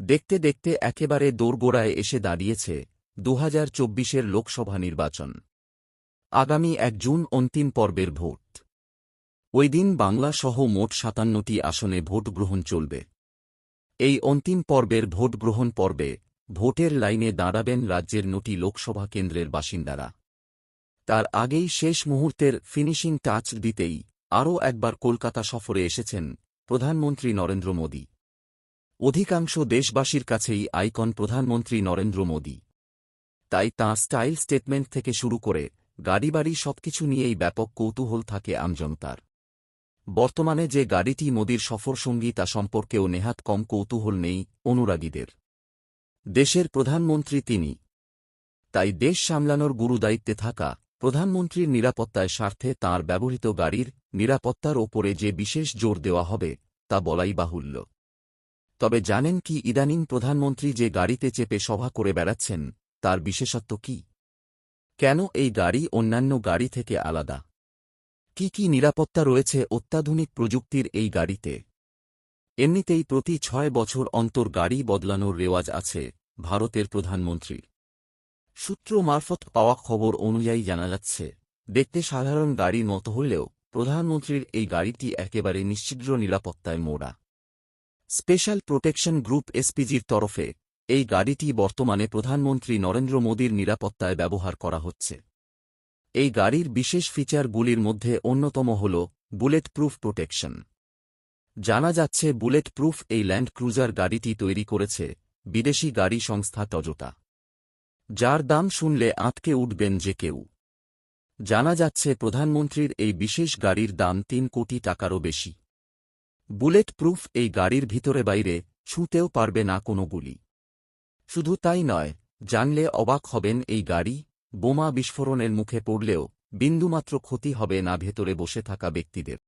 দেখতে দেখতে একেবারে দোরগোড়ায় এসে দাঁড়িয়েছে দু হাজার চব্বিশের লোকসভা নির্বাচন। আগামী এক জুন অন্তিম পর্বের ভোট। ওই দিন বাংলাসহ মোট সাতান্নটি আসনে ভোট গ্রহণ চলবে। এই অন্তিম পর্বের ভোট গ্রহণ পর্বে ভোটের লাইনে দাঁড়াবেন রাজ্যের নটি লোকসভা কেন্দ্রের বাসিন্দারা। তার আগেই শেষ মুহূর্তের ফিনিশিং টাচ দিতেই আরও একবার কলকাতা সফরে এসেছেন প্রধানমন্ত্রী নরেন্দ্র মোদী। অধিকাংশ দেশবাসীর কাছেই আইকন প্রধানমন্ত্রী নরেন্দ্র মোদী। তাই তাঁর স্টাইল স্টেটমেন্ট থেকে শুরু করে গাড়ি গাড়িবাড়ি সবকিছু নিয়েই ব্যাপক কৌতূহল থাকে আমজনতার বর্তমানে যে গাড়িটি মোদীর সফরসঙ্গী তা সম্পর্কেও নেহাত কম কৌতূহল নেই অনুরাগীদের। দেশের প্রধানমন্ত্রী তিনি। তাই দেশ সামলানোর গুরুদায়িত্বে থাকা প্রধানমন্ত্রীর নিরাপত্তায় স্বার্থে তাঁর ব্যবহৃত গাড়ির নিরাপত্তার ওপরে যে বিশেষ জোর দেওয়া হবে, তা বলাই বাহুল্য। তবে জানেন কি ইদানিং প্রধানমন্ত্রী যে গাড়িতে চেপে সভা করে বেড়াচ্ছেন, তার বিশেষত্ব কি? কেন এই গাড়ি অন্যান্য গাড়ি থেকে আলাদা? কি কি নিরাপত্তা রয়েছে অত্যাধুনিক প্রযুক্তির এই গাড়িতে? এমনিতেই প্রতি ছয় বছর অন্তর গাড়ি বদলানোর রেওয়াজ আছে ভারতের প্রধানমন্ত্রী। সূত্র মারফত পাওয়া খবর অনুযায়ী জানা যাচ্ছে, দেখতে সাধারণ গাড়ির মতো হলেও প্রধানমন্ত্রীর এই গাড়িটি একেবারে নিশ্চিদ্র নিরাপত্তায় মোড়া। স্পেশাল প্রোটেকশন গ্রুপ এসপিজির তরফে এই গাড়িটি বর্তমানে প্রধানমন্ত্রী নরেন্দ্র মোদীর নিরাপত্তায় ব্যবহার করা হচ্ছে। এই গাড়ির বিশেষ ফিচারগুলির মধ্যে অন্যতম হল বুলেট প্রুফ প্রোটেকশন। জানা যাচ্ছে বুলেট প্রুফ এই ল্যান্ড ক্রুজার গাড়িটি তৈরি করেছে বিদেশি গাড়ি সংস্থা টজোটা। যার দাম শুনলে আঁতকে উঠবেন যে কেউ। জানা যাচ্ছে প্রধানমন্ত্রীর এই বিশেষ গাড়ির দাম তিন কোটি টাকারও বেশি। বুলেট প্রুফ এই গাড়ির ভিতরে বাইরে ছুঁতেও পারবে না কোনো গুলি। শুধু তাই নয়, জানলে অবাক হবেন এই গাড়ি বোমা বিস্ফোরণের মুখে পড়লেও বিন্দুমাত্র ক্ষতি হবে না ভেতরে বসে থাকা ব্যক্তিদের।